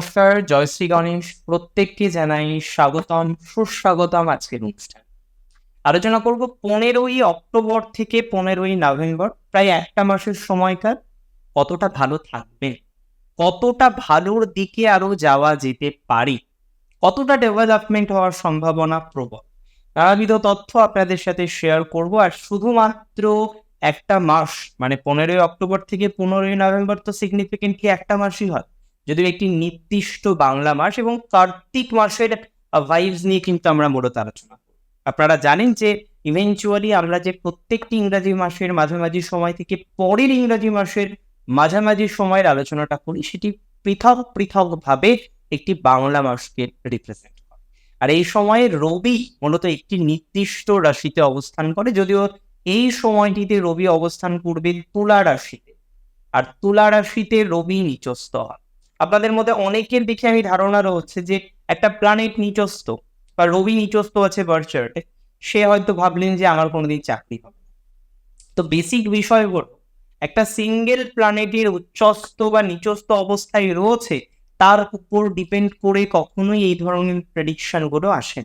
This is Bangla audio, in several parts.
নমস্কার জয়শ্রী গণেশ। প্রত্যেককে জানাই স্বাগতম, সুস্বাগতম আজকের অনুষ্ঠান। আলোচনা করব পনেরোই অক্টোবর থেকে পনেরোই নভেম্বর, প্রায় একটা মাসের সময়কার কতটা ভালো থাকবে? কতটা ভালোর দিকে আরও যাওয়া যেতে পারে? কতটা ডেভেলপমেন্ট হওয়ার সম্ভাবনা প্রবল? নানাবিধ তথ্য আপনাদের সাথে শেয়ার করব। আর শুধুমাত্র একটা মাস মানে পনেরোই অক্টোবর থেকে পনেরোই নভেম্বর তো সিগনিফিকেন্টলি একটা মাসই হয়। যদিও একটি নির্দিষ্ট বাংলা মাস এবং কার্তিক মাসের ভাইবস নিয়ে কিন্তু আমরা মূলত আলোচনা আপনারা জানেন যে ইভেনচুয়ালি আমরা যে প্রত্যেকটি ইংরাজি মাসের মাঝামাঝি সময় থেকে পরের ইংরাজি মাসের মাঝামাঝি সময়ের আলোচনাটা করি, সেটি পৃথক পৃথকভাবে একটি বাংলা মাসকে রিপ্রেজেন্ট করে। আর এই সময়ে রবি মূলত একটি নির্দিষ্ট রাশিতে অবস্থান করে, যদিও এই সময়টিতে রবি অবস্থান করবে তুলা রাশিতে। আর তুলা রাশিতে রবি নিচস্ত হয়। আপনাদের মধ্যে অনেকের দেখে আমি ধারণা রয়েছে যে একটা প্ল্যানেট নিচস্ত বা রবি নিচস্ত আছে বার্চার্টে সে হয়তো ভাবলেন যে আমার কোনোদিন চাকরি হবে তো বেসিক বিষয় হলো, একটা সিঙ্গেল প্ল্যানেটের উচ্চস্ত বা নিচস্ত অবস্থায় রয়েছে, তার উপর ডিপেন্ড করে কখনোই এই ধরনের প্রেডিকশনগুলো আসে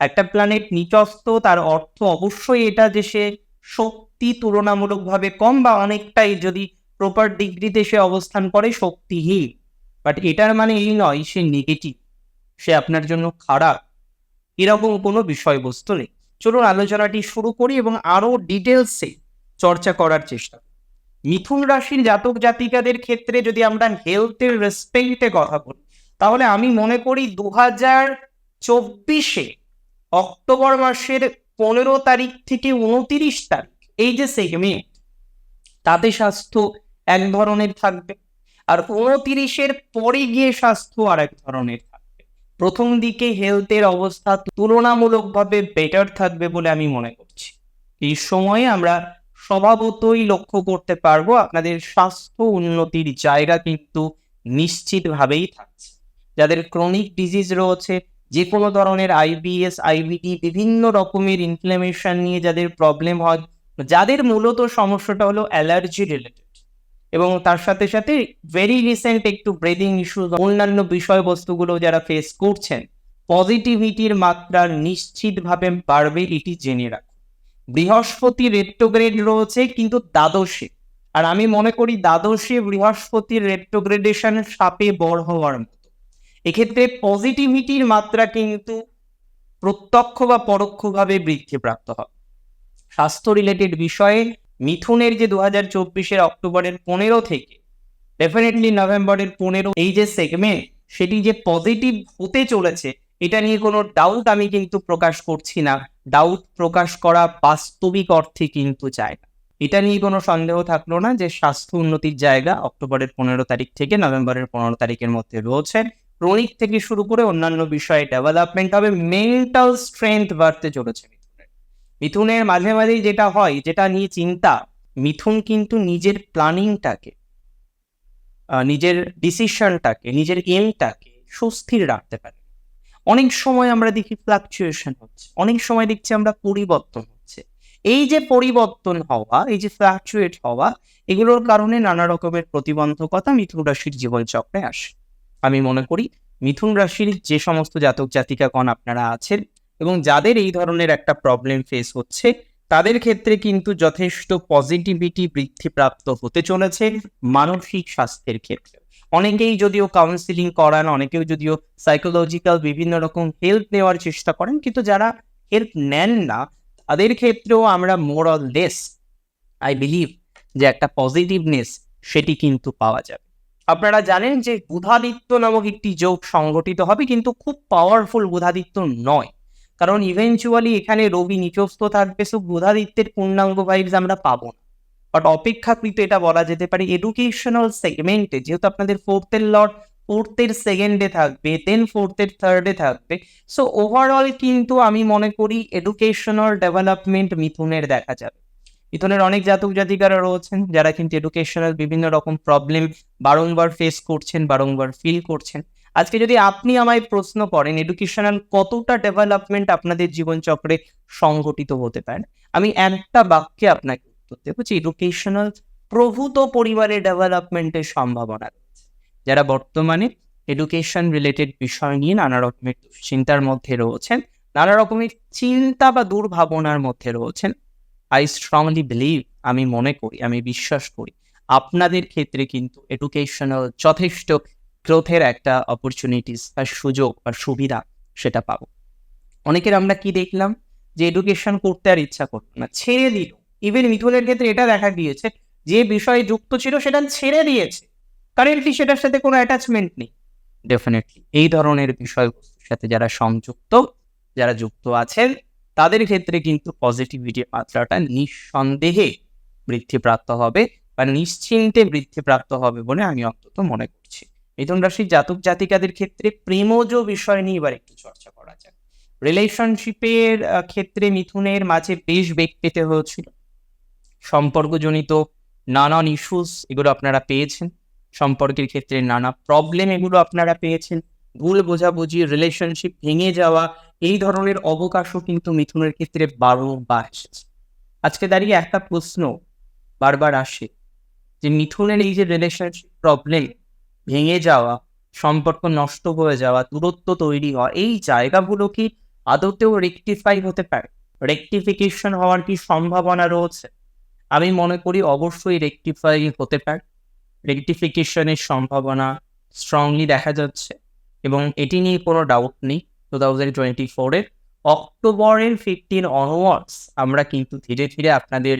একটা প্ল্যানেট নিচস্ত তার অর্থ অবশ্যই এটা যে সে শক্তি তুলনামূলকভাবে কম বা অনেকটাই যদি প্রপার ডিগ্রিতে সে অবস্থান করে, শক্তিহীন। বাট এটার মানে এই নয়, সে নেগেটিভ সে আপনার জন্য খারাপ, এরকম কোনো বিষয়বস্তু নেই। চলুন আলোচনাটি শুরু করি এবং আরও ডিটেলসে চর্চা করার চেষ্টা মিথুন রাশির জাতক জাতিকাদের ক্ষেত্রে যদি আমরা হেলথের রেসপেক্টে কথা বলি, তাহলে আমি মনে করি দু হাজার চব্বিশে অক্টোবর মাসের পনেরো তারিখ থেকে উনতিরিশ তারিখ, এই যে সেগমেন্ট তাতে স্বাস্থ্য এক ধরনের থাকবে। আর উনতিরিশের পরে গিয়ে স্বাস্থ্য আর এক ধরনের থাকবে। প্রথম দিকে হেলথের অবস্থা তুলনামূলকভাবে বেটার থাকবে বলে আমি মনে করছি। এই সময়ে আমরা স্বভাবতই লক্ষ্য করতে পারব আপনাদের স্বাস্থ্য উন্নতির জায়গা কিন্তু নিশ্চিতভাবেই থাকছে। যাদের ক্রনিক ডিজিজ রয়েছে, যে কোনো ধরনের আইবিএস আইবিডি বিভিন্ন রকমের ইনফ্লামেশন নিয়ে যাদের প্রবলেম হয়, যাদের মূলত সমস্যাটা হলো অ্যালার্জি রিলেটেড এবং তার সাথে সাথে ভেরি রিসেন্ট একটু ব্রেদিং ইস্যু অন্যান্য বিষয়বস্তুগুলো যারা ফেস করছেন পজিটিভিটির মাত্রা নিশ্চিতভাবে বাড়বে এটি জেনে রাখুন। বৃহস্পতি রেট্রোগ্রেড রয়েছে কিন্তু দ্বাদশে। আর আমি মনে করি দ্বাদশে বৃহস্পতির রেট্রোগ্রেডেশন সাপে বড় হওয়ার মতো। এক্ষেত্রে পজিটিভিটির মাত্রা কিন্তু প্রত্যক্ষ বা পরোক্ষভাবে বৃদ্ধিপ্রাপ্ত হবে। স্বাস্থ্য রিলেটেড বিষয়ে মিথুনের যে দু হাজার চব্বিশের অক্টোবরের পনেরো থেকে ডেফিনেটলি নভেম্বরের পনেরো, এই যে সেগমেন্ট সেটি যে পজিটিভ হতে চলেছে, এটা নিয়ে কোনো ডাউট আমি কিন্তু প্রকাশ করছি না। ডাউট প্রকাশ করা বাস্তবিক অর্থে কিন্তু চায় না। এটা নিয়ে কোনো সন্দেহ থাকল না যে স্বাস্থ্য উন্নতির জায়গা অক্টোবরের পনেরো তারিখ থেকে নভেম্বরের পনেরো তারিখের মধ্যে রয়েছে। ক্রনিক থেকে শুরু করে অন্যান্য বিষয়ে ডেভেলপমেন্ট হবে মেন্টাল স্ট্রেংথ বাড়তে চলেছে। মিথুনের মাঝে মাঝেই যেটা হয়, যেটা নিয়ে চিন্তা, মিথুন কিন্তু নিজের প্ল্যানিংটাকে নিজের ডিসিশনটাকে নিজের এমটাকে সুস্থির রাখতে পারে। অনেক সময় আমরা দেখি ফ্লাকচুয়েশন হচ্ছে, অনেক সময় দেখছি আমরা পরিবর্তন হচ্ছে। এই যে পরিবর্তন হওয়া, এই যে ফ্লাকচুয়েট হওয়া, এগুলোর কারণে নানা রকমের প্রতিবন্ধকতা মিথুন রাশির জীবনচক্রে আসে। আমি মনে করি, মিথুন রাশির যে সমস্ত জাতক জাতিকাগণ আপনারা আছেন এবং যাদের এই ধরনের একটা প্রবলেম ফেস হচ্ছে, তাদের ক্ষেত্রে কিন্তু যথেষ্ট পজিটিভিটি বৃদ্ধিপ্রাপ্ত হতে চলেছে মানসিক স্বাস্থ্যের ক্ষেত্রে। অনেকেই যদিও কাউন্সিলিং করান, অনেকেও যদিও সাইকোলজিক্যাল বিভিন্ন রকম হেল্প নেওয়ার চেষ্টা করেন, কিন্তু যারা হেল্প নেন না, তাদের ক্ষেত্রেও আমরা more or less I believe যে একটা পজিটিভনেস সেটি কিন্তু পাওয়া যাবে। আপনারা জানেন যে বুধাদিত্য নামক একটি যোগ সংগঠিত হবে, কিন্তু খুব পাওয়ারফুল বুধাদিত্য নয়। কারণ ইভেনচুয়ালি এখানে রবি নিচস্থ থাকবে সো বুধাদিত্যের পূর্ণাঙ্গ ভাইবস আমরা পাবো বাট অপেক্ষাকৃত এটা বলা যেতে পারে এডুকেশনাল সেগমেন্টে যেহেতু আপনাদের ফোর্থের লট ফোর্থের সেকেন্ডে থাকবে দেন ফোর্থের থার্ডে থাকবে। সো ওভারঅল কিন্তু আমি মনে করি এডুকেশনাল ডেভেলপমেন্ট মিথুনের দেখা যাবে। মিথুনের অনেক জাতক জাতিকারা রয়েছেন যারা কিন্তু এডুকেশনাল বিভিন্ন রকম প্রবলেম বারংবার ফেস করছেন, বারংবার ফিল করছেন। আজকে যদি আপনি আমায় প্রশ্ন করেন এডুকেশনাল কতটা ডেভেলপমেন্ট আপনাদের জীবনচক্রে সংঘটিত হতে পারে, আমি একটা বাক্যে আপনাকে উত্তর দেবো যে এডুকেশনাল প্রভূত পরিবারে ডেভেলপমেন্টের সম্ভাবনা রয়েছে। যারা বর্তমানে এডুকেশন রিলেটেড বিষয় নিয়ে নানা রকমের দুশ্চিন্তার মধ্যে রয়েছেন, নানা রকমের চিন্তা বা দুর্ভাবনার মধ্যে রয়েছেন আই স্ট্রংলি বিলিভ আমি মনে করি, আমি বিশ্বাস করি, আপনাদের ক্ষেত্রে কিন্তু এডুকেশনাল যথেষ্ট গ্রোথের একটা অপরচুনিটিস বা সুযোগ বা সুবিধা সেটা পাবো। অনেকের আমরা কি দেখলাম? যে এডুকেশন করতে আর ইচ্ছা করতো না, ছেড়ে দিল। ইভেন মিথুনের ক্ষেত্রে এটা দেখা গিয়েছে, যে বিষয়ে যুক্ত ছিল সেটা ছেড়ে দিয়েছে। কারেন্টলি সেটার সাথে কোনো অ্যাটাচমেন্ট নেই। ডেফিনেটলি এই ধরনের বিষয়বস্তুর সাথে যারা সংযুক্ত, যারা যুক্ত আছেন, তাদের ক্ষেত্রে কিন্তু পজিটিভিটির মাত্রাটা নিঃসন্দেহে বৃদ্ধিপ্রাপ্ত হবে বা নিশ্চিন্তে বৃদ্ধিপ্রাপ্ত হবে বলে আমি অন্তত মনে করছি। মিথুন রাশির জাতক জাতিকাদের ক্ষেত্রে প্রেমজ বিষয় নিয়ে এবার একটু চর্চা করা যাক। রিলেশনশিপের ক্ষেত্রে মিথুনের মাঝে বেশ বেগ পেতে হয়েছিল। সম্পর্কজনিত নানান ইস্যুস এগুলো আপনারা পেয়েছেন। সম্পর্কের ক্ষেত্রে নানা প্রবলেম এগুলো আপনারা পেয়েছেন। ভুল বোঝাবুঝি রিলেশনশিপ ভেঙে যাওয়া, এই ধরনের অবকাশও কিন্তু মিথুনের ক্ষেত্রে বারবার এসেছে। আজকে দাঁড়িয়ে একটা প্রশ্ন বারবার আসে যে, মিথুনের এই যে রিলেশনশিপ প্রবলেম ভেঙে যাওয়া, সম্পর্ক নষ্ট হয়ে যাওয়া, দূরত্ব তৈরি হওয়া, এই জায়গাগুলো কি আদতেও রেকটিফাই হতে পারে? রেকটিফিকেশন হওয়ার কি সম্ভাবনা রয়েছে? আমি মনে করি অবশ্যই রেকটিফাই হতে পারে। রেকটিফিকেশনের সম্ভাবনা স্ট্রংলি দেখা যাচ্ছে এবং এটি নিয়ে কোনো ডাউট নেই। টু থাউজেন্ড টোয়েন্টি ফোরের অক্টোবরের ফিফটিন অনওয়ার্ডস আমরা কিন্তু ধীরে ধীরে আপনাদের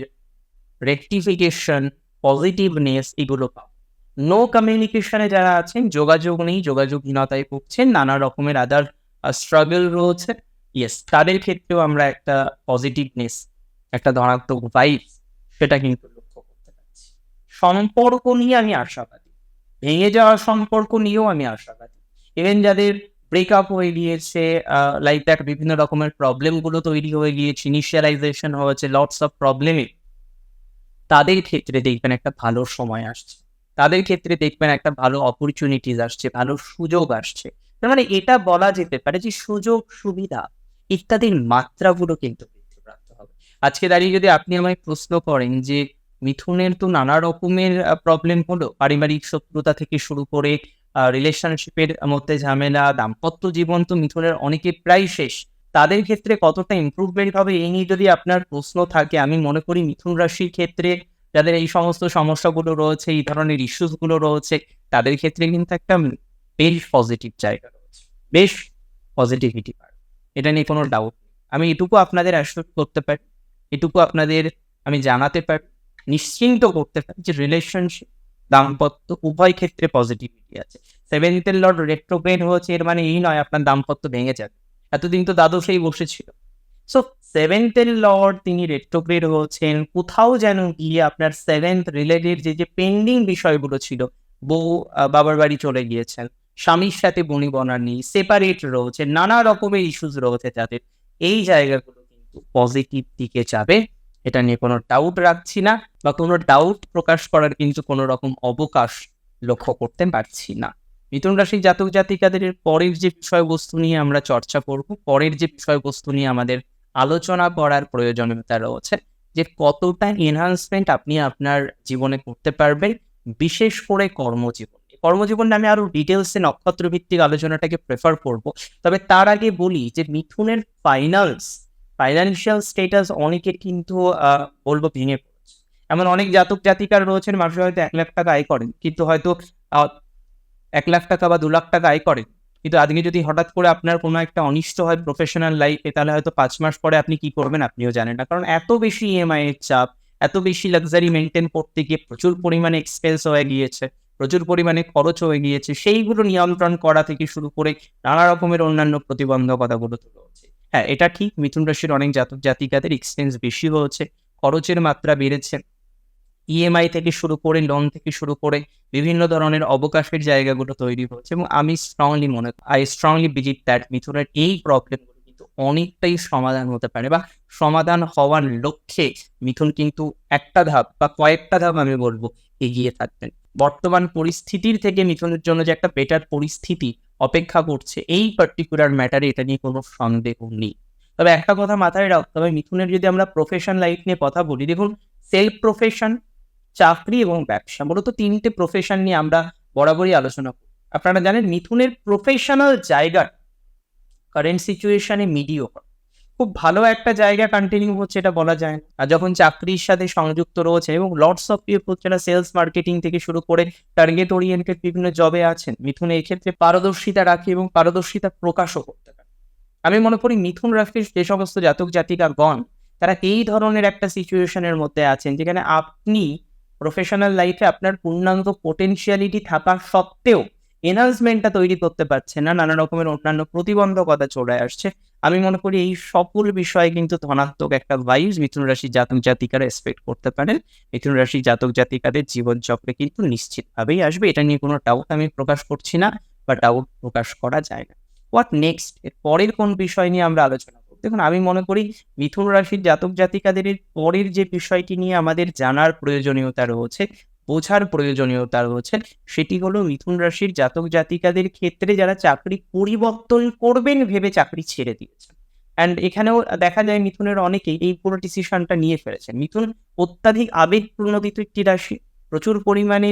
রেকটিফিকেশন পজিটিভনেস এগুলো পাবো। নো কমিউনিকেশনে যারা আছেন, যোগাযোগ নেই, যোগাযোগহীনতায় ভুগছেন, নানা রকমের আদার স্ট্রাগল রয়েছে। ইয়েস তাদের ক্ষেত্রেও আমরা একটা পজিটিভনেস একটা ধনাত্মক ভাইব সেটা কিন্তু সম্পর্ক নিয়ে আমি আশাবাদী। ভেঙে যাওয়া সম্পর্ক নিয়েও আমি আশাবাদী। ইভেন যাদের ব্রেকআপ হয়ে গিয়েছে লাইক দ্যাট বিভিন্ন রকমের প্রবলেমগুলো তৈরি হয়ে গিয়েছে ইনিশিয়ালাইজেশন হয়েছে লটস অফ প্রবলেমে তাদের ক্ষেত্রে দেখবেন একটা ভালো সময় আসছে। তাদের ক্ষেত্রে দেখবেন একটা ভালো অপরচুনিটিস আসছে, ভালো সুযোগ আসছে। তার মানে এটা বলা যেতে পারে যে সুযোগ, সুবিধা ইত্যাদির মাত্রাগুলো কিন্তু আজকে দাঁড়িয়ে যদি আপনি আমায় প্রশ্ন করেন যে মিথুনের তো নানা রকমের প্রবলেম হলো, পারিবারিক শত্রুতা থেকে শুরু করে রিলেশনশিপের মধ্যে ঝামেলা, দাম্পত্য জীবন তো মিথুনের অনেকে প্রায় শেষ। তাদের ক্ষেত্রে কতটা ইম্প্রুভমেন্ট হবে এই নিয়ে যদি আপনার প্রশ্ন থাকে, আমি মনে করি মিথুন রাশির ক্ষেত্রে যাদের এই সমস্ত সমস্যাগুলো রয়েছে, এই ধরনের ইস্যুসগুলো রয়েছে, তাদের ক্ষেত্রে কিন্তু একটা বেশ পজিটিভ জায়গা রয়েছে। বেশ পজিটিভিটি এটা নিয়ে কোনো ডাউট আমি এটুকু আপনাদের অ্যাসিওর করতে পারি, এটুকু আপনাদের আমি জানাতে পারি, নিশ্চিন্ত করতে পারি যে রিলেশনশিপ দাম্পত্য উভয় ক্ষেত্রে পজিটিভিটি আছে। সেভেন্থের লর্ড রেট্রোগ্রেড হয়েছে, এর মানে এই নয় আপনার দাম্পত্য ভেঙে যাবে। এতদিন তো দ্বাদশেই বসেছিল। সো সেভেন্থের লর্ড তিনি রেট্রোগ্রেড হয়েছেন। কোথাও যেন গিয়ে আপনার সেভেন্থ রিলেটেড যে যে পেন্ডিং বিষয়গুলো ছিল, বউ বাবার বাড়ি চলে গিয়েছেন। স্বামীর সাথে বনি বনার নেই সেপারেট রয়েছে, নানা রকমের ইস্যুস রয়েছে তাদের। এই জায়গাগুলো কিন্তু পজিটিভ দিকে যাবে, এটা নিয়ে কোনো ডাউট রাখছি না বা কোনো ডাউট প্রকাশ করার কিন্তু কোনো রকম অবকাশ লক্ষ্য করতে পারছি না। মিথুন রাশি জাতক জাতিকাদের পরের যে বিষয়বস্তু নিয়ে আমরা চর্চা করব, পরের যে বিষয়বস্তু নিয়ে আমাদের আলোচনা করার প্রয়োজনীয়তা রয়েছে যে কতটা এনহান্সমেন্ট আপনি আপনার জীবনে করতে পারবেন, বিশেষ করে কর্মজীবন। কর্মজীবনে আমি আরও ডিটেলসে নক্ষত্র ভিত্তিক আলোচনাটাকে প্রেফার করব। তবে তার আগে বলি যে মিথুনের ফাইনালস ফাইন্যান্সিয়াল স্টেটাস অনেকের কিন্তু বলব ভেঙে এমন অনেক জাতক জাতিকার রয়েছেন মানুষ হয়তো এক লাখ টাকা আয় করেন, কিন্তু হয়তো এক লাখ টাকা বা দু লাখ টাকা আয় করেন। কিন্তু আজকে যদি হঠাৎ করে আপনার কোনো একটা অনিষ্ট হয় প্রফেশনাল লাইফে তাহলে হয়তো পাঁচ মাস পরে আপনি কি করবেন আপনিও জানেন না। কারণ এত বেশি ইএমআই এর চাপ, এত বেশি লাক্সারি মেনটেন করতে গিয়ে প্রচুর পরিমাণে এক্সপেন্স হয়ে গিয়েছে, প্রচুর পরিমাণে খরচ হয়ে গিয়েছে, সেইগুলো নিয়ন্ত্রণ করা থেকে শুরু করে নানা রকমের অন্যান্য প্রতিবন্ধকতাগুলো তো রয়েছে। হ্যাঁ এটা ঠিক, মিথুন রাশির অনেক জাতক জাতিকাদের এক্সপেন্স বেশি হয়েছে, খরচের মাত্রা বেড়েছে ইএমআই থেকে শুরু করে লোন থেকে শুরু করে বিভিন্ন ধরনের অবকাশের জায়গাগুলো তৈরি হচ্ছে এবং আমি স্ট্রংলি মনে করি আই স্ট্রংলি বিলিভ দ্যাট মিথুনের এই প্রবলেমগুলো কিন্তু অনেকটাই সমাধান হতে পারে বা সমাধান হওয়ার লক্ষ্যে মিথুন কিন্তু একটা ধাপ বা কয়েকটা ধাপ আমি বলব এগিয়ে থাকবেন। বর্তমান পরিস্থিতির থেকে মিথুনের জন্য যে একটা বেটার পরিস্থিতি অপেক্ষা করছে এই পার্টিকুলার ম্যাটারে এটা নিয়ে কোনো সন্দেহ নেই। তবে একটা কথা মাথায় রাখতে হবে, মিথুনের যদি আমরা প্রফেশন লাইফ নিয়ে কথা বলি, দেখুন সেলফ প্রফেশন চাকরি এবং ব্যবসা, মূলত তিনটে প্রফেশন নিয়ে আমরা বরাবরই আলোচনা করি। আপনারা জানেন মিথুনের প্রফেশনাল জায়গা কারেন্ট সিচুয়েশনে মিডিও খুব ভালো একটা জায়গা কন্টিনিউ হচ্ছে এটা বলা যায় আর যখন চাকরির সাথে সংযুক্ত রয়েছে এবং লটস অফ পিপল যারা সেলস মার্কেটিং থেকে শুরু করে টার্গেট ওরিয়েন্টেড বিভিন্ন জবে আছেন, মিথুন এই ক্ষেত্রে পারদর্শিতা রাখে এবং পারদর্শিতা প্রকাশও করতে পারে। আমি মনে করি মিথুন রাশির যে সমস্ত জাতক জাতিকা গণ তারা এই ধরনের একটা সিচুয়েশনের মধ্যে আছেন যেখানে আপনি প্রফেশনাল লাইফে আপনার পূর্ণাঙ্গ পোটেনশিয়ালিটি থাকা সত্ত্বেও এনহান্সমেন্টটা তৈরি করতে পারছে না। নানা রকমের অন্যান্য প্রতিবন্ধকতা চলে আসছে। আমি মনে করি এই সকল বিষয়ে কিন্তু ধনাত্মক একটা ভাইবস মিথুন রাশি জাতক জাতিকারা এক্সপেক্ট করতে পারেন। মিথুন রাশি জাতক জাতিকাদের জীবন চক্রে কিন্তু নিশ্চিতভাবেই আসবে। এটা নিয়ে কোনো ডাউট আমি প্রকাশ করছি না বা ডাউট প্রকাশ করা যায় না। হোয়াট নেক্সট এর পরের কোন বিষয় নিয়ে আমরা আলোচনা দেখুন, আমি মনে করি মিথুন রাশির জাতক জাতিকাদের পরের যে বিষয়টি নিয়ে আমাদের জানার প্রয়োজনীয়তা রয়েছে, বোঝার প্রয়োজনীয়তা রয়েছে, সেটি হলো মিথুন রাশির জাতক জাতিকাদের ক্ষেত্রে যারা চাকরি পরিবর্তন করবেন ভেবে চাকরি ছেড়ে দিয়েছেন। অ্যান্ড এখানেও দেখা যায় মিথুনের অনেকেই এই পুরো ডিসিশনটা নিয়ে ফেলেছেন। মিথুন অত্যাধিক আবেগ প্রণোদিত একটি রাশি। প্রচুর পরিমাণে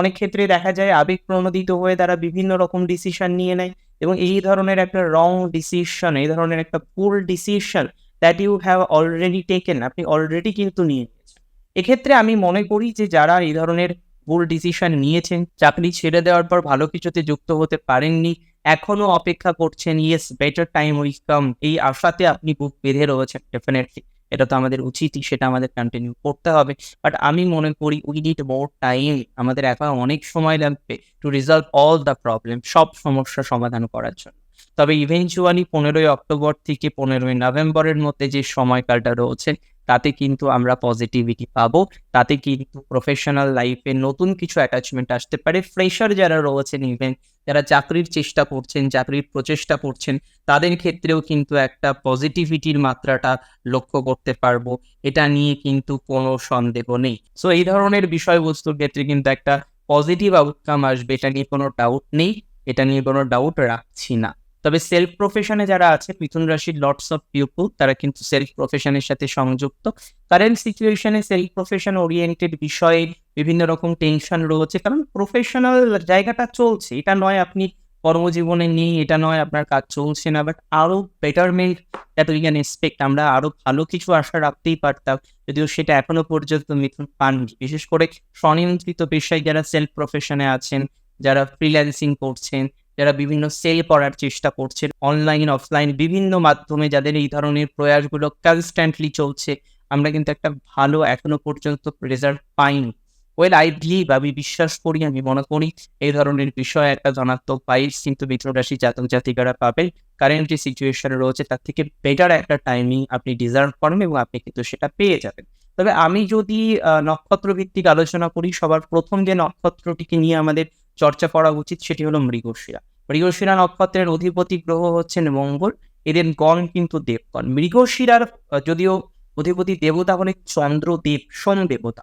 অনেক ক্ষেত্রে দেখা যায় আবেগ প্রণোদিত হয়ে তারা বিভিন্ন রকম ডিসিশন নিয়ে নেয়। এবং এই ধরনের একটা রং ডিসিশন এই ধরনের একটা ভুল decision that you have already taken আপনি অলরেডি কিন্তু নিয়ে নিয়েছেন। এক্ষেত্রে আমি মনে করি যে যারা এই ধরনের ভুল ডিসিশন নিয়েছেন, চাকরি ছেড়ে দেওয়ার পর ভালো কিছুতে যুক্ত হতে পারেননি, এখনও অপেক্ষা করছেন yes better time will come এই আশাতে আপনি বুক বেঁধে রয়েছেন ডেফিনেটলি এটা তো আমাদের উচিতই, সেটা আমাদের কন্টিনিউ করতে হবে। বাট আমি মনে করি উই নিড মোর টাইম আমাদের এখন অনেক সময় লাগবে to resolve all the problem সব সমস্যা সমাধান করার জন্য। তবে ইভেনচুয়ালি পনেরোই অক্টোবর থেকে পনেরোই নভেম্বরের মধ্যে যে সময়কালটা রয়েছে তাতে কিন্তু আমরা পজিটিভিটি পাবো, তাতে কিন্তু প্রফেশনাল লাইফে নতুন কিছু অ্যাটাচমেন্ট আসতে পারে। ফ্রেশার যারা রয়েছেন ইভেন যারা চাকরির চেষ্টা করছেন, চাকরির প্রচেষ্টা করছেন, তাদের ক্ষেত্রেও কিন্তু একটা পজিটিভিটির মাত্রাটা লক্ষ্য করতে পারব। এটা নিয়ে কিন্তু কোনো সন্দেহ নেই। সো এই ধরনের বিষয়বস্তুর ক্ষেত্রে কিন্তু একটা পজিটিভ আউটকাম আসবে, এটা নিয়ে কোনো ডাউট নেই, এটা নিয়ে কোনো ডাউট রাখছি না। তবে সেলফ প্রফেশনে যারা আছে, মিথুন রাশির লটস অফ পিউপল তারা কিন্তু সেলফ প্রফেশনের সাথে সংযুক্ত। কারেন্ট সিচুয়েশনে সেলফ প্রফেশন ওরিয়েন্টেড বিষয়ে বিভিন্ন রকম টেনশন রয়েছে। কারণ প্রফেশনাল জায়গাটা চলছে, এটা নয় আপনি কর্মজীবনে নেই, এটা নয় আপনার কাজ চলছে না বাট আরও betterment that we can expect আমরা আরও ভালো কিছু আশা রাখতেই পারতাম, যদিও সেটা এখনও পর্যন্ত মিথুন পাননি। বিশেষ করে স্বনিয়ন্ত্রিত পেশায় যারা সেলফ প্রফেশনে আছেন, যারা ফ্রিল্যান্সিং করছেন যারা বিভিন্ন সেল করার চেষ্টা করছেন অনলাইন অফলাইন বিভিন্ন মাধ্যমে যাদের এই ধরনের প্রয়াসগুলো কনস্ট্যান্টলি চলছে, আমরা কিন্তু একটা ভালো এখনও পর্যন্ত রেজাল্ট পাইনি। ওয়েল আই বিলিভ আমি বিশ্বাস করি, আমি মনে করি এই ধরনের বিষয়ে একটা ধনাত্মক পাইস কিন্তু মিত্র রাশি জাতক জাতিকারা পাবে কারেন্ট যে সিচুয়েশনে রয়েছে, তার থেকে বেটার একটা টাইমিং আপনি ডিজার্ভ করেন এবং আপনি কিন্তু সেটা পেয়ে যাবেন। তবে আমি যদি নক্ষত্র ভিত্তিক আলোচনা করি, সবার প্রথম যে নক্ষত্রটিকে নিয়ে আমাদের চর্চা করা উচিত সেটি হলো মৃগশিরা। মৃগশিরা নক্ষত্রের অধিপতি গ্রহ হচ্ছেন মঙ্গল, এদের গণ কিন্তু দেবগণ। মৃগশিরার, যদিও অধিপতি দেবতা হলে চন্দ্রদেব সোম দেবতা।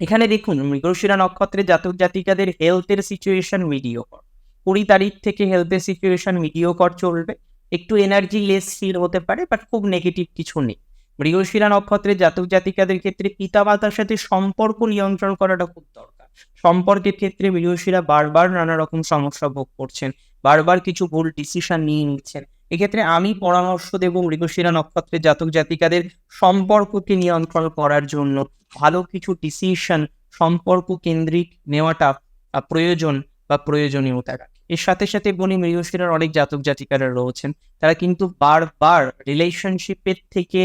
এখানে দেখুন, মৃগশিরা নক্ষত্রের জাতক জাতিকাদের হেলথের সিচুয়েশন মিডিওকর কুড়ি তারিখ থেকে হেলথের সিচুয়েশন মিডিওকর চলবে। একটু এনার্জি লেস ফিল হতে পারে বাট খুব নেগেটিভ কিছু নেই। মৃগশিরা নক্ষত্রের জাতক জাতিকাদের ক্ষেত্রে পিতামাতার সাথে সম্পর্ক নিয়ন্ত্রণ করাটা খুব দরকার। সম্পর্কের ক্ষেত্রে মৃগশিরা বারবার নানা রকম সমস্যা ভোগ করছেন, বারবার কিছু ভুল ডিসিশন নিয়ে নিচ্ছেন। এক্ষেত্রে আমি পরামর্শ দেব মৃগশিরা নক্ষত্রের জাতক জাতিকাদের সম্পর্ককে নিয়ন্ত্রণ করার জন্য। ভালো কিছু ডিসিশন সম্পর্ক কেন্দ্রিক নেওয়াটা প্রয়োজন বা প্রয়োজনীয়তা। এর সাথে সাথে বনি মৃগশিরার অনেক জাতক জাতিকারা রয়েছেন। তারা কিন্তু বারবার রিলেশনশিপের থেকে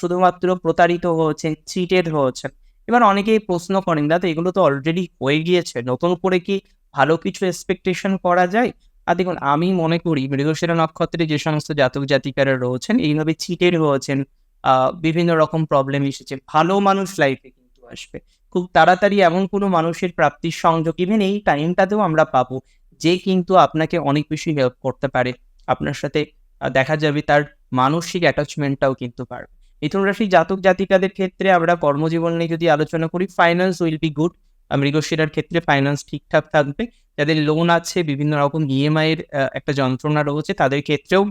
শুধুমাত্র প্রতারিত হয়েছেন চিটেড হয়েছেন। এবার অনেকেই প্রশ্ন করেন, দাদা, এগুলো তো অলরেডি হয়ে গিয়েছে, নতুন করে কি ভালো কিছু এক্সপেকটেশন করা যায়? আর দেখুন, আমি মনে করি মৃগশিরা নক্ষত্রে যে সমস্ত জাতক জাতিকারা রয়েছেন, এইভাবে চিটেড হয়েছেন বিভিন্ন রকম প্রবলেম এসেছে, ভালো মানুষ লাইফে কিন্তু আসবে। খুব তাড়াতাড়ি এমন কোনো মানুষের প্রাপ্তির সংযোগ ইভেন এই টাইমটাতেও আমরা পাবো, যে কিন্তু আপনাকে অনেক বেশি হেল্প করতে পারে। আপনার সাথে দেখা যাবে তার মানসিক অ্যাটাচমেন্টটাও কিন্তু পারবে মিথুন রাশি জাতক জাতিকাদের ক্ষেত্রে আমরা কর্মজীবন নিয়ে যদি আলোচনা করি ফাইন্যান্স উইল বি গুড মৃগশিরার ক্ষেত্রে ফাইন্যান্স ঠিকঠাক থাকবে। যাদের লোন আছে, বিভিন্ন রকম ইএমআই এর একটা যন্ত্রণা রয়েছে, তাদের ক্ষেত্রেও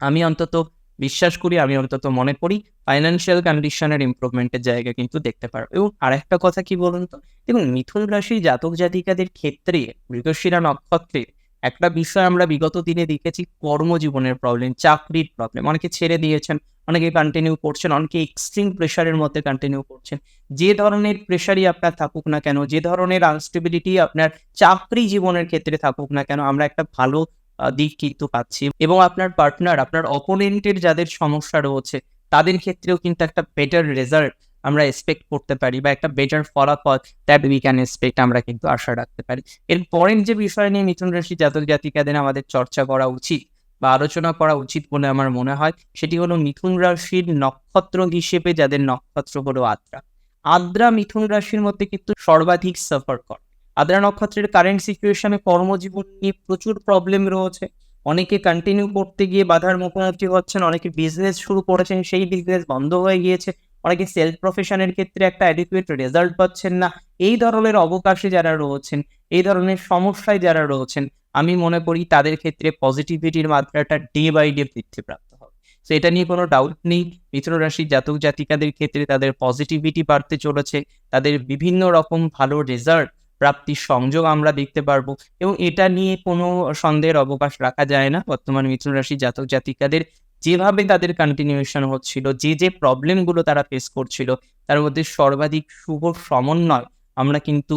আমি অন্তত বিশ্বাস করি, আমি অন্তত মনে করি ফাইন্যান্সিয়াল কন্ডিশনের ইমপ্রুভমেন্টের জায়গা কিন্তু দেখতে পারব এবং আরেকটা কথা কি বলুন তো? দেখুন, মিথুন রাশির জাতক জাতিকাদের ক্ষেত্রে মৃগশিরা নক্ষত্রে একটা বিষয় আমরা বিগত দিনে দেখেছি, কর্মজীবনের প্রবলেম চাকরির প্রবলেম অনেকে ছেড়ে দিয়েছেন, অনেকে কন্টিনিউ করছেন, অনেকে এক্সট্রিম প্রেশারের মধ্যে কন্টিনিউ করছেন। যে ধরনের প্রেশারই আপনার থাকুক না কেন, যে ধরনের আনস্টেবিলিটি আপনার চাকরি জীবনের ক্ষেত্রে থাকুক না কেন, আমরা একটা ভালো দিক কিন্তু পাচ্ছি। এবং আপনার পার্টনার আপনার অপোনেন্টের যাদের সমস্যা রয়েছে, তাদের ক্ষেত্রেও কিন্তু একটা বেটার রেজাল্ট আমরা এক্সপেক্ট করতে পারি বা একটা বেটার ফলাফল দ্যাট উই ক্যান এক্সপেক্ট আমরা কিন্তু আশা রাখতে পারি। এর পরের যে বিষয় নিয়ে মিথুন রাশি জাতক জাতিকাদের আমাদের চর্চা করা উচিত বা আলোচনা করা উচিত বলে আমার মনে হয়, সেটি হলো মিথুন রাশির নক্ষত্র হিসেবে যাদের নক্ষত্র হলো আদ্রা। আদ্রা মিথুন রাশির মধ্যে কিন্তু সর্বাধিক সাফার করে। আদ্রা নক্ষত্রের কারেন্ট সিচুয়েশনে কর্মজীবন নিয়ে প্রচুর প্রবলেম রয়েছে। অনেকে কন্টিনিউ করতে গিয়ে বাধার মুখোমুখি হচ্ছেন, অনেকে বিজনেস শুরু করেছেন, সেই বিজনেস বন্ধ হয়ে গিয়েছে। অনেকে সেলফ প্রফেশনের ক্ষেত্রে একটা অ্যাডিকুয়েট রেজাল্ট পাচ্ছেন না। এই ধরনের অবকাশে যারা রয়েছেন, এই ধরনের সমস্যায় যারা রয়েছেন, আমি মনে করি তাদের ক্ষেত্রে পজিটিভিটির মাত্রাটা ডে বাই ডে বৃদ্ধিপ্রাপ্ত হবে। তো এটা নিয়ে কোনো ডাউট নেই। মিথুন রাশির জাতক জাতিকাদের ক্ষেত্রে তাদের পজিটিভিটি বাড়তে চলেছে। তাদের বিভিন্ন রকম ভালো রেজাল্ট প্রাপ্তির সংযোগ আমরা দেখতে পারব এবং এটা নিয়ে কোনো সন্দেহের অবকাশ রাখা যায় না। বর্তমান মিথুন রাশি জাতক জাতিকাদের যেভাবে তাদের কন্টিনিউশন হচ্ছিল, যে যে প্রবলেমগুলো তারা ফেস করছিল, তার মধ্যে সর্বাধিক শুভ সমন্বয় আমরা কিন্তু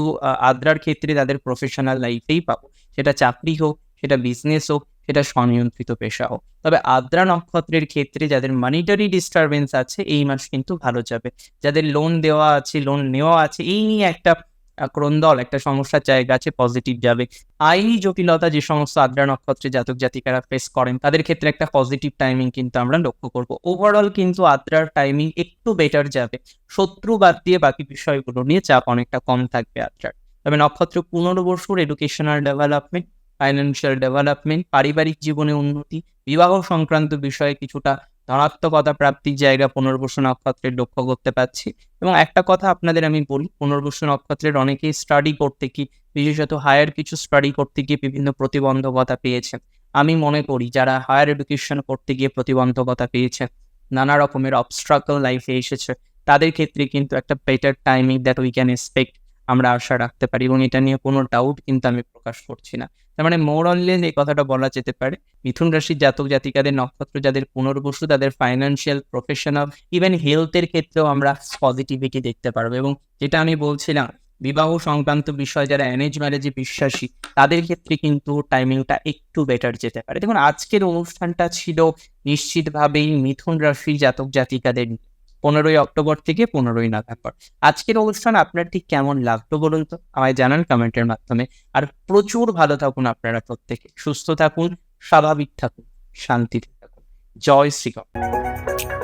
আদ্রার ক্ষেত্রে তাদের প্রফেশনাল লাইফেই পাবো। সেটা চাকরি হোক, সেটা বিজনেস হোক, সেটা স্বনিয়ন্ত্রিত পেশা হোক। তবে আদ্রা নক্ষত্রের ক্ষেত্রে যাদের মানিটারি ডিস্টারবেন্স আছে, এই মাস কিন্তু ভালো যাবে। যাদের লোন দেওয়া আছে লোন নেওয়া আছে, এই নিয়ে একটা ক্রন্দল একটা সমস্যার জায়গা আছে পজিটিভ যাবে। আইনি জটিলতা যে সমস্ত আদ্রা নক্ষত্রে জাতক জাতিকারা ফেস করেন, তাদের ক্ষেত্রে একটা পজিটিভ টাইমিং কিন্তু আমরা লক্ষ্য করব। ওভারঅল কিন্তু আদ্রার টাইমিং একটু বেটার যাবে। শত্রু বাদ দিয়ে বাকি বিষয়গুলো নিয়ে চাপ অনেকটা কম থাকবে আদ্রার। তবে নক্ষত্র পুনর্বসুর এডুকেশনাল ডেভেলপমেন্ট ফাইন্যান্সিয়াল ডেভেলপমেন্ট পারিবারিক জীবনে উন্নতি, বিবাহ সংক্রান্ত বিষয়ে কিছুটা ধনাত্মকতা প্রাপ্তির জায়গা পুনর্বসু নক্ষত্রের লক্ষ্য করতে পারছি। এবং একটা কথা আপনাদের আমি বলি পুনর্বসু নক্ষত্রের অনেকেই স্টাডি করতে কি বিশেষত হায়ার কিছু স্টাডি করতে গিয়ে বিভিন্ন প্রতিবন্ধকতা পেয়েছেন। আমি মনে করি যারা হায়ার এডুকেশন করতে গিয়ে প্রতিবন্ধকতা পেয়েছেন, নানা রকমের অবস্ট্রাকল লাইফে এসেছে, তাদের ক্ষেত্রে কিন্তু একটা better timing that we can expect আমরা আশা রাখতে পারি এবং এটা নিয়ে কোনো ডাউট কিন্তু আমি প্রকাশ করছি না। তার মানে মোর অনলেন এই কথাটা বলা যেতে পারে। মিথুন রাশির জাতক জাতিকাদের নক্ষত্র যাদের পুনর্বসু তাদের ফাইন্যান্সিয়াল প্রফেশনাল ইভেন হেলথের ক্ষেত্রেও আমরা পজিটিভিটি দেখতে পারব এবং যেটা আমি বলছিলাম, বিবাহ সংক্রান্ত বিষয় যারা অ্যারেঞ্জ ম্যারেজে বিশ্বাসী, তাদের ক্ষেত্রে কিন্তু টাইমিংটা একটু বেটার যেতে পারে। দেখুন, আজকের অনুষ্ঠানটা ছিল নিশ্চিতভাবেই মিথুন রাশির জাতক জাতিকাদের নিয়ে। পনেরোই অক্টোবর থেকে পনেরোই নভেম্বর। আজকের অনুষ্ঠান আপনার ঠিক কেমন লাগতো বলুন তো? আমায় জানান কমেন্টের মাধ্যমে। আর প্রচুর ভালো থাকুন আপনারা প্রত্যেকে। সুস্থ থাকুন, স্বাভাবিক থাকুন, শান্তিতে থাকুন। জয় শ্রীরাম